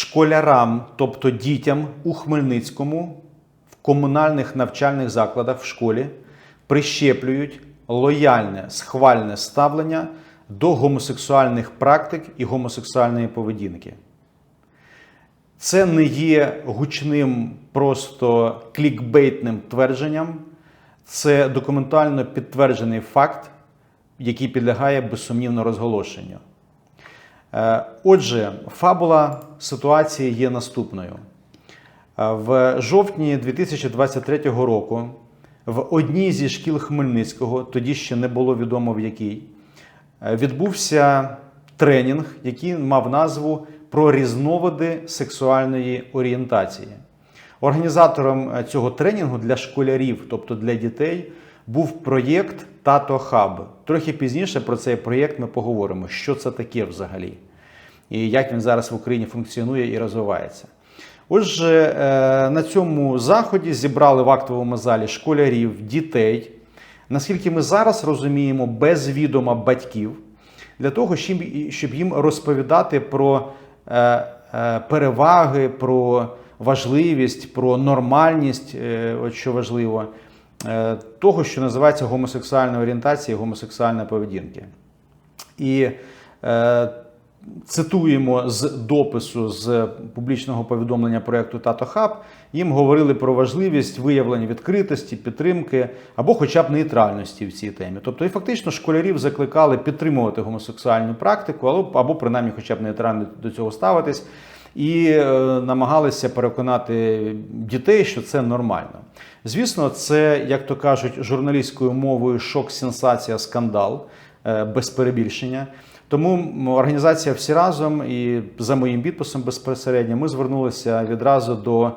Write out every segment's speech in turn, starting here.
школярам, тобто дітям у Хмельницькому в комунальних навчальних закладах в школі прищеплюють лояльне схвальне ставлення до гомосексуальних практик і гомосексуальної поведінки. Це не є гучним, просто клікбейтним твердженням, це документально підтверджений факт, який підлягає безсумнівно розголошенню. Е, Отже, фабула ситуації є наступною. Е, В жовтні 2023 року в одній зі шкіл Хмельницького, тоді ще не було відомо в якій, е, відбувся тренінг, який мав назву про різновиди сексуальної орієнтації. Організатором цього тренінгу для школярів, тобто для дітей, був проєкт Тато Хаб. Трохи пізніше про цей проєкт ми поговоримо, що це таке взагалі, і як він зараз в Україні функціонує і розвивається. Отже, е, на цьому заході зібрали в актовому залі школярів, дітей. Наскільки ми зараз розуміємо, без відома батьків, для того, щоб їм розповідати про е, е, переваги, про важливість, про нормальність, от що важливо, того, що називається гомосексуальна орієнтація, і гомосексуальна поведінки. І цитуємо з допису з публічного повідомлення проєкту Тато Хаб. Їм говорили про важливість виявлення відкритості, підтримки або хоча б нейтральності в цій темі. Тобто, і фактично школярів закликали підтримувати гомосексуальну практику, або, або принаймні, хоча б нейтрально до цього ставитись. І е, намагалися переконати дітей, що це нормально. Звісно, це, як то кажуть, журналістською мовою шок, сенсація, скандал е, без перебільшення. Тому організація всі разом і за моїм підписом безпосередньо ми звернулися відразу до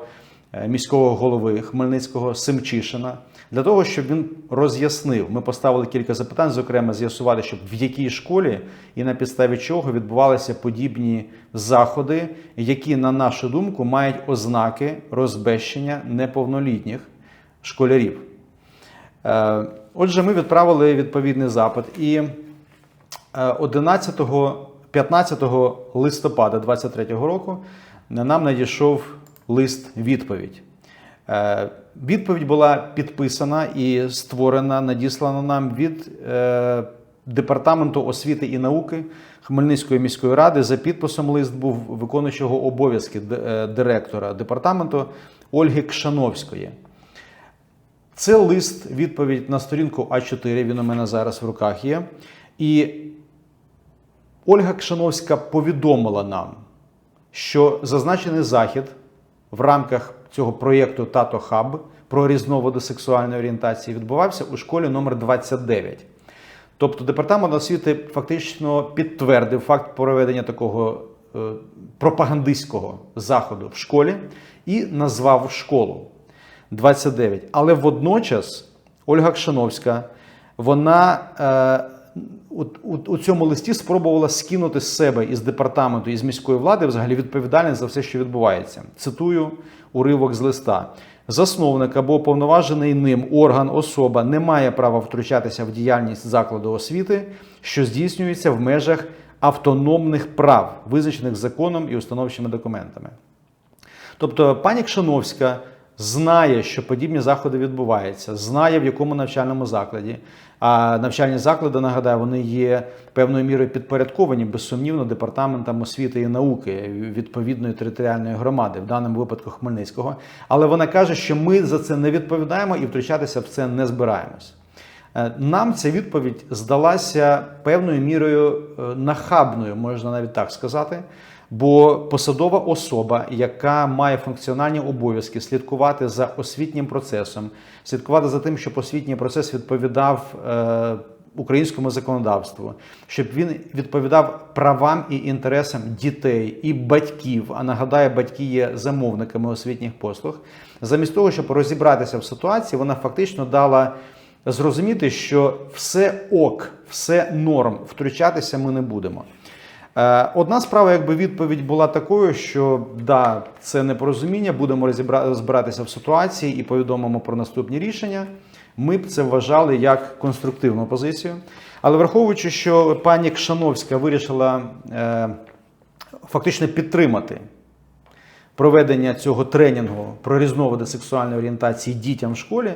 е, міського голови Хмельницького Семчишина для того, щоб він роз'яснив. Ми поставили кілька запитань, зокрема, з'ясувати, щоб в якій школі і на підставі чого відбувалися подібні заходи, які, на нашу думку, мають ознаки розбещення неповнолітніх школярів. Е, Отже, ми відправили відповідний запит і. 11 15 листопада 2023 року нам надійшов лист відповідь. Е, Відповідь була підписана і створена, надіслана нам від е, Департаменту освіти і науки Хмельницької міської ради. За підписом лист був виконуючого обов'язки е, директора департаменту Ольги Кшановської. Це лист відповідь на сторінку А4. Він у мене зараз в руках є. І Ольга Кшановська повідомила нам, що зазначений захід в рамках цього проєкту Тато Хаб про різновиди сексуальної орієнтації відбувався у школі номер 29 Тобто департамент освіти фактично підтвердив факт проведення такого е, пропагандистського заходу в школі і назвав школу 29. Але водночас Ольга Кшановська вона. У, у, цьому листі спробувала скинути з себе із департаменту із міської влади взагалі відповідальність за все, що відбувається. Цитую уривок з листа. Засновник або повноважений ним орган, особа не має права втручатися в діяльність закладу освіти, що здійснюється в межах автономних прав, визначених законом і установчими документами. Тобто, пані Кшановська знає, що подібні заходи відбуваються, знає, в якому навчальному закладі. А навчальні заклади, нагадаю, вони є певною мірою підпорядковані, безсумнівно, департаментам освіти і науки відповідної територіальної громади, в даному випадку Хмельницького. Але вона каже, що ми за це не відповідаємо і втручатися в це не збираємось. Е, нам ця відповідь здалася певною мірою е, нахабною, можна навіть так сказати. Бо посадова особа, яка має функціональні обов'язки слідкувати за освітнім процесом, слідкувати за тим, щоб освітній процес відповідав е, українському законодавству, щоб він відповідав правам і інтересам дітей і батьків. А нагадаю, батьки є замовниками освітніх послуг. Замість того, щоб розібратися в ситуації, вона фактично дала. Зрозуміти, що все ок, все норм, втручатися ми не будемо. Е, одна справа, якби відповідь була такою, що да, це непорозуміння, будемо розбиратися в ситуації і повідомимо про наступні рішення. Ми б це вважали як конструктивну позицію. Але враховуючи, що пані Кшановська вирішила е, фактично підтримати проведення цього тренінгу про різновиди сексуальної орієнтації дітям в школі,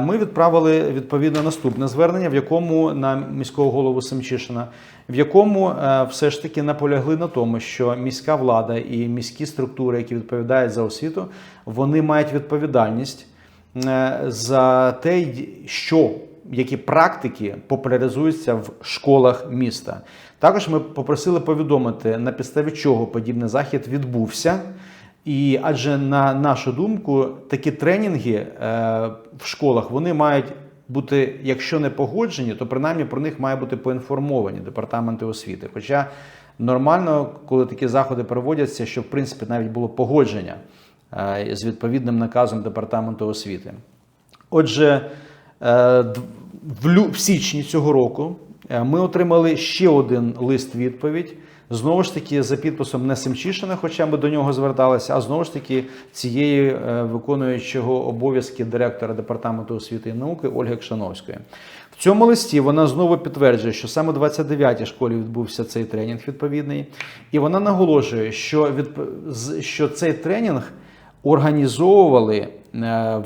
ми відправили відповідно наступне звернення, в якому на міського голову Семчишина, в якому е, все ж таки наполягли на тому, що міська влада і міські структури, які відповідають за освіту, вони мають відповідальність е, за те, що які практики популяризуються в школах міста. Також ми попросили повідомити, на підставі чого подібний захід відбувся. І адже на нашу думку, такі тренінги е, в школах вони мають бути, якщо не погоджені, то принаймні про них має бути поінформовані департаменти освіти. Хоча нормально, коли такі заходи проводяться, що в принципі навіть було погодження е, з відповідним наказом департаменту освіти. Отже, е, в січні цього року ми отримали ще один лист відповідь. Знову ж таки, за підписом не Семчишина, хоча ми до нього зверталися, а знову ж таки цієї е, виконуючого обов'язки директора департаменту освіти і науки Ольги Кшановської. В цьому листі вона знову підтверджує, що саме в 29-й школі відбувся цей тренінг відповідний, і вона наголошує, що, з- що цей тренінг організовували е,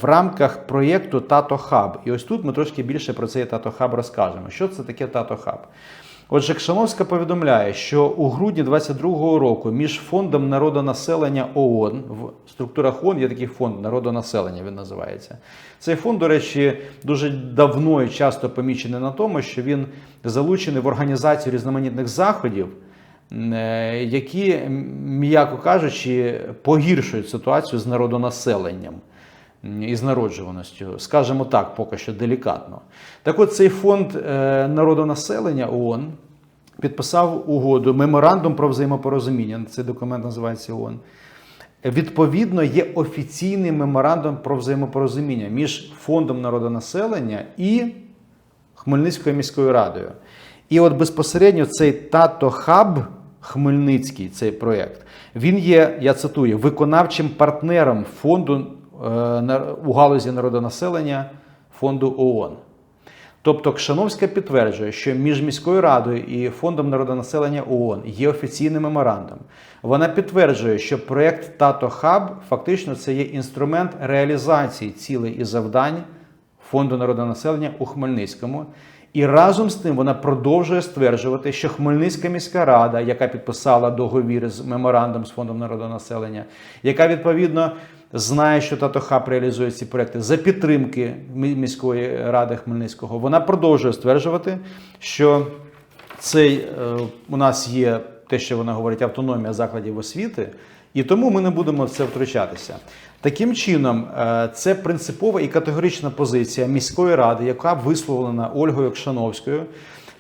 в рамках проєкту Тато Хаб. І ось тут ми трошки більше про цей Тато Хаб розкажемо. Що це таке Тато Хаб? Отже, Кшановська повідомляє, що у грудні 22-го року між фондом народонаселення ООН в структурах ООН є такий фонд народонаселення. Він називається. Цей фонд, до речі, дуже давно і часто помічений на тому, що він залучений в організацію різноманітних заходів, е, які, м'яко кажучи, погіршують ситуацію з народонаселенням м, і народжуваністю. Скажімо так, поки що делікатно. Так от цей фонд е, народонаселення ООН підписав угоду, меморандум про взаємопорозуміння. Цей документ називається ООН. Відповідно, є офіційний меморандум про взаємопорозуміння між фондом народонаселення і Хмельницькою міською радою. І от безпосередньо цей тато хаб Хмельницький, цей проєкт, він є, я цитую, виконавчим партнером фонду у галузі народонаселення фонду ООН. Тобто Кшановська підтверджує, що між міською радою і фондом народонаселення ООН є офіційний меморандум. Вона підтверджує, що проєкт Тато Хаб фактично це є інструмент реалізації цілей і завдань фонду народонаселення у Хмельницькому. І разом з тим вона продовжує стверджувати, що Хмельницька міська рада, яка підписала договір з меморандум з фондом народонаселення, яка відповідно знає, що Тато Хаб реалізує ці проекти за підтримки міської ради Хмельницького, вона продовжує стверджувати, що цей е, у нас є те, що вона говорить, автономія закладів освіти, і тому ми не будемо в це втручатися. Таким чином, е, це принципова і категорична позиція міської ради, яка висловлена Ольгою Кшановською,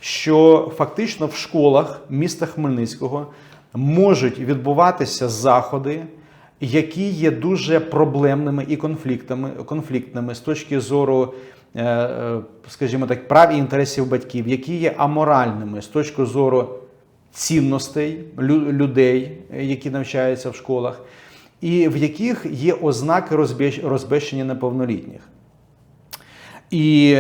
що фактично в школах міста Хмельницького можуть відбуватися заходи, які є дуже проблемними і конфліктами, конфліктними з точки зору, е, е, скажімо так, прав і інтересів батьків, які є аморальними з точки зору цінностей людей, які навчаються в школах, і в яких є ознаки розбещення неповнолітніх. І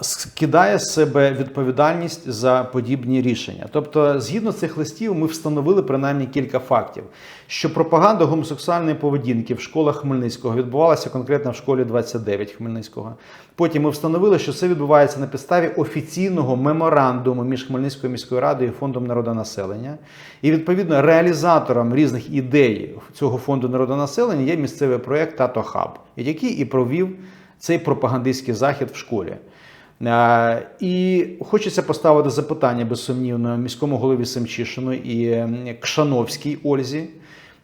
скидає з себе відповідальність за подібні рішення. Тобто, згідно цих листів, ми встановили принаймні кілька фактів, що пропаганда гомосексуальної поведінки в школах Хмельницького відбувалася конкретно в школі 29 Хмельницького. Потім ми встановили, що це відбувається на підставі офіційного меморандуму між Хмельницькою міською радою і фондом народонаселення. І відповідно реалізатором різних ідей цього фонду народонаселення є місцевий проєкт Тато Хаб, який і провів цей пропагандистський захід в школі. Е, І хочеться поставити запитання безсумнівно міському голові Семчишину і Кшановській Ользі.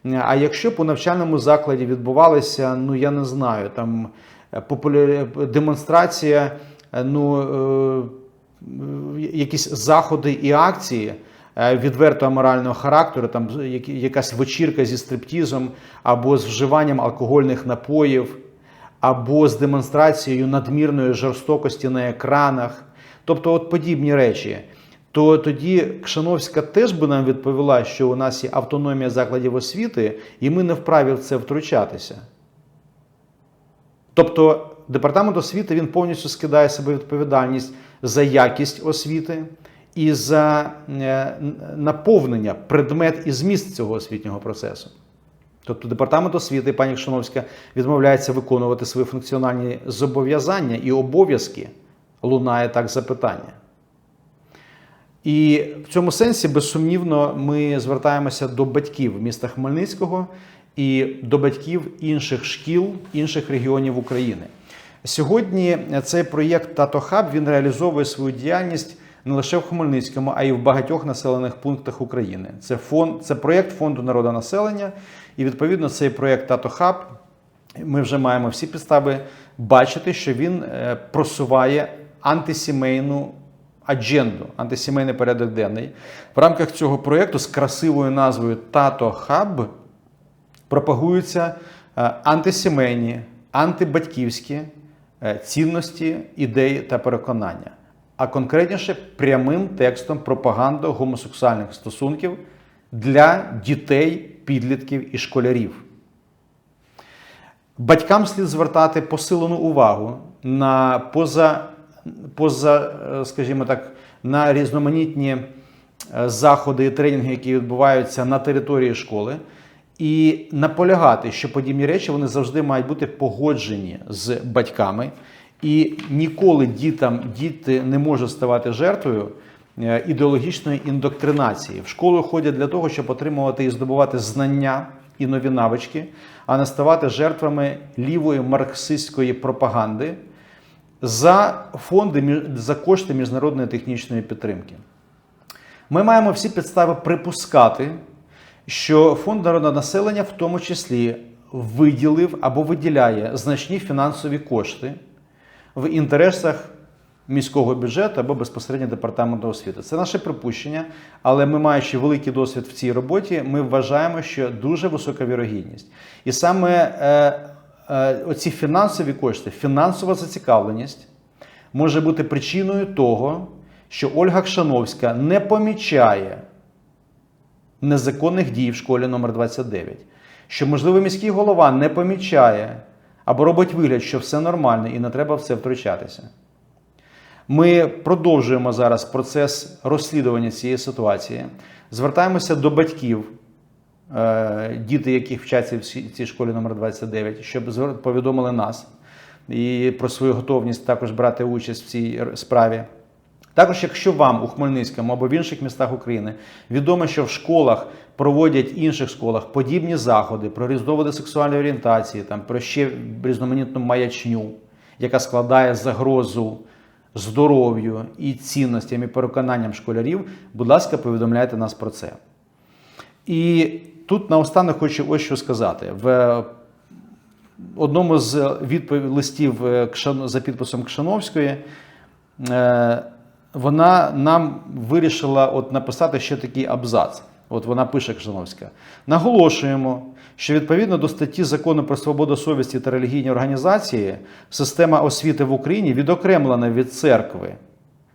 Е, А якщо у навчальному закладі відбувалися, ну я не знаю, там е, популя- демонстрація, ну е, якісь заходи і акції відверто аморального характеру, там якась вечірка зі стриптізом або з вживанням алкогольних напоїв або з демонстрацією надмірної жорстокості на екранах, тобто от подібні речі, то тоді Кшановська теж би нам відповіла, що у нас є автономія закладів освіти, і ми не вправі в це втручатися. Тобто департамент освіти він повністю скидає себе відповідальність за якість освіти і за е, наповнення предмет і зміст цього освітнього процесу. Тобто департамент освіти, пані Кшановська, відмовляється виконувати свої функціональні зобов'язання і обов'язки, лунає так запитання. І в цьому сенсі, безсумнівно, ми звертаємося до батьків міста Хмельницького і до батьків інших шкіл, інших регіонів України. Сьогодні цей проєкт Тато Хаб він реалізовує свою діяльність не лише в Хмельницькому, а й в багатьох населених пунктах України. Це фонд, це проєкт фонду народонаселення, і відповідно цей проєкт Тато Хаб. Ми вже маємо всі підстави бачити, що він е, просуває антисімейну адженду, антисімейний порядок денний. В рамках цього проєкту з красивою назвою Тато Хаб пропагуються е, антисімейні, антибатьківські е, цінності, ідеї та переконання. А конкретніше прямим текстом пропаганда гомосексуальних стосунків для дітей, підлітків і школярів. Батькам слід звертати посилену увагу на поза, поза, е, скажімо так, на різноманітні е, заходи і тренінги, які відбуваються на території школи, і наполягати, що подібні речі вони завжди мають бути погоджені з батьками, і ніколи дітям діти не можуть ставати жертвою ідеологічної індоктринації. В школу ходять для того, щоб отримувати і здобувати знання і нові навички, а не ставати жертвами лівої марксистської пропаганди за фонди за кошти міжнародної технічної підтримки. Ми маємо всі підстави припускати, що фонд народного населення в тому числі виділив або виділяє значні фінансові кошти в інтересах міського бюджету або безпосередньо департаменту освіти. Це наше припущення, але ми, маючи великий досвід в цій роботі, ми вважаємо, що дуже висока вірогідність. І саме е, е, оці фінансові кошти, фінансова зацікавленість може бути причиною того, що Ольга Кшановська не помічає незаконних дій в школі номер 29 що, можливо, міський голова не помічає або робить вигляд, що все нормально і не треба в це втручатися. Ми продовжуємо зараз процес розслідування цієї ситуації. Звертаємося до батьків, е, діти, яких вчаться в цій- школі номер 29, щоб повідомили нас і про свою готовність також брати участь в цій справі. Також, якщо вам у Хмельницькому або в інших містах України відомо, що в школах проводять інших школах подібні заходи про різновиди сексуальної орієнтації, там про ще різноманітну маячню, яка складає загрозу здоров'ю і цінностям і переконанням школярів, будь ласка, повідомляйте нас про це. І тут наостанок хочу ось що сказати. В одному з відповідь листів е, за підписом Кшановської е, вона нам вирішила от написати ще такий абзац. От вона пише Кшановська. Наголошуємо, що відповідно до статті закону про свободу совісті та релігійні організації, система освіти в Україні відокремлена від церкви,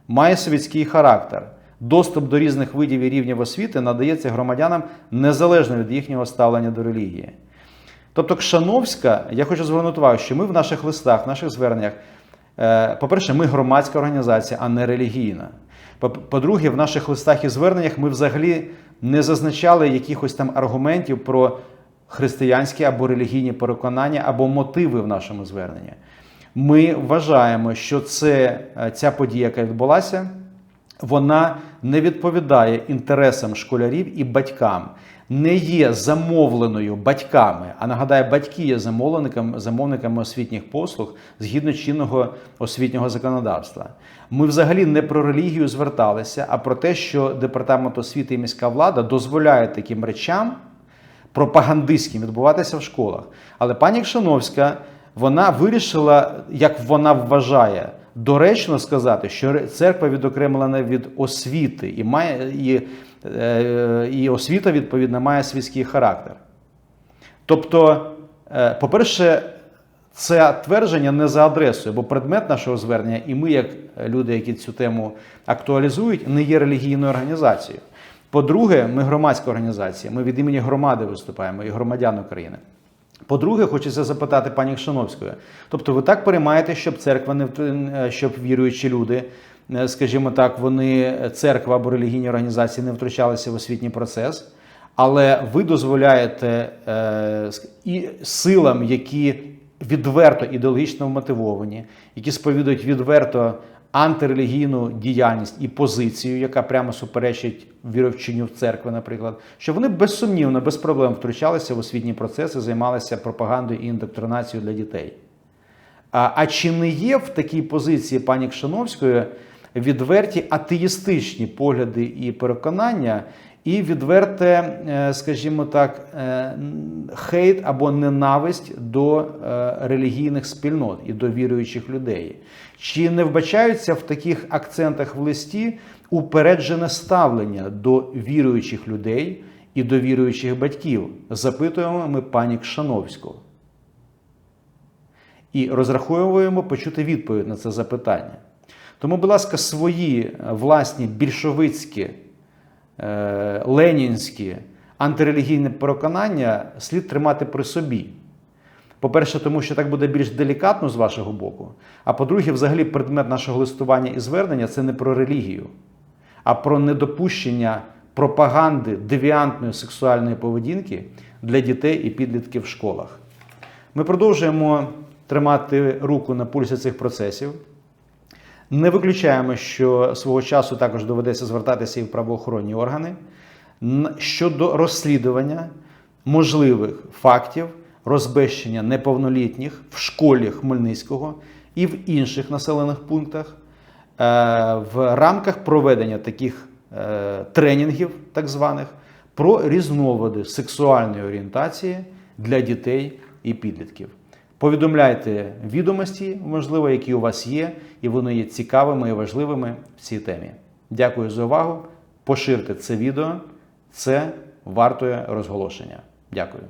має совітський характер. Доступ до різних видів і рівнів освіти надається громадянам незалежно від їхнього ставлення до релігії. Тобто, Кшановська, я хочу звернути увагу, що ми в наших листах, в наших зверненнях, е, по-перше, ми громадська організація, а не релігійна. По-друге, в наших листах і зверненнях ми взагалі не зазначали якихось там аргументів про християнські або релігійні переконання або мотиви в нашому зверненні. Ми вважаємо, що це, е, ця подія, яка відбулася, вона не відповідає інтересам школярів і батькам, не є замовленою батьками. А нагадаю, батьки є замовниками, замовниками освітніх послуг згідно чинного освітнього законодавства. Ми взагалі не про релігію зверталися, а про те, що департамент освіти і міська влада дозволяє таким речам пропагандистським відбуватися в школах. Але пані Кшановська вона вирішила, як вона вважає, доречно сказати, що церква відокремлена від освіти і має і, е, і освіта відповідно має світський характер. Тобто, е, по-перше, це твердження не за адресою, бо предмет нашого звернення, і ми, як люди, які цю тему актуалізують, не є релігійною організацією. По-друге, ми громадська організація, ми від імені громади виступаємо і громадян України. По-друге, хочеться запитати пані Кшановської. Тобто, ви так переймаєте, щоб церква не е, щоб віруючі люди, е, скажімо так, вони церква або релігійні організації не втручалися в освітній процес. Але ви дозволяєте е, і силам, які відверто ідеологічно вмотивовані, які сповідують відверто антирелігійну діяльність і позицію, яка прямо суперечить віровченню в церкви, наприклад, що вони безсумнівно, без проблем втручалися в освітні процеси, займалися пропагандою і індоктринацією для дітей. А, а чи не є в такій позиції пані Кшановської відверті атеїстичні погляди і переконання, і відверте, е, скажімо так, е, хейт або ненависть до е, релігійних спільнот і до віруючих людей? Чи не вбачаються в таких акцентах в листі упереджене ставлення до віруючих людей і до віруючих батьків? Запитуємо ми пані Кшановську. І розраховуємо почути відповідь на це запитання. Тому, будь ласка, свої власні більшовицькі, ленінські антирелігійні переконання слід тримати при собі. По-перше, тому що так буде більш делікатно з вашого боку. А по-друге, взагалі, предмет нашого листування і звернення це не про релігію, а про недопущення пропаганди девіантної сексуальної поведінки для дітей і підлітків в школах. Ми продовжуємо тримати руку на пульсі цих процесів. Не виключаємо, що свого часу також доведеться звертатися і в правоохоронні органи щодо розслідування можливих фактів розбещення неповнолітніх в школі Хмельницького і в інших населених пунктах е, в рамках проведення таких е, тренінгів, так званих, про різновиди сексуальної орієнтації для дітей і підлітків. Повідомляйте відомості, можливо, які у вас є, і вони є цікавими і важливими в цій темі. Дякую за увагу. Поширте це відео, це вартує розголошення. Дякую.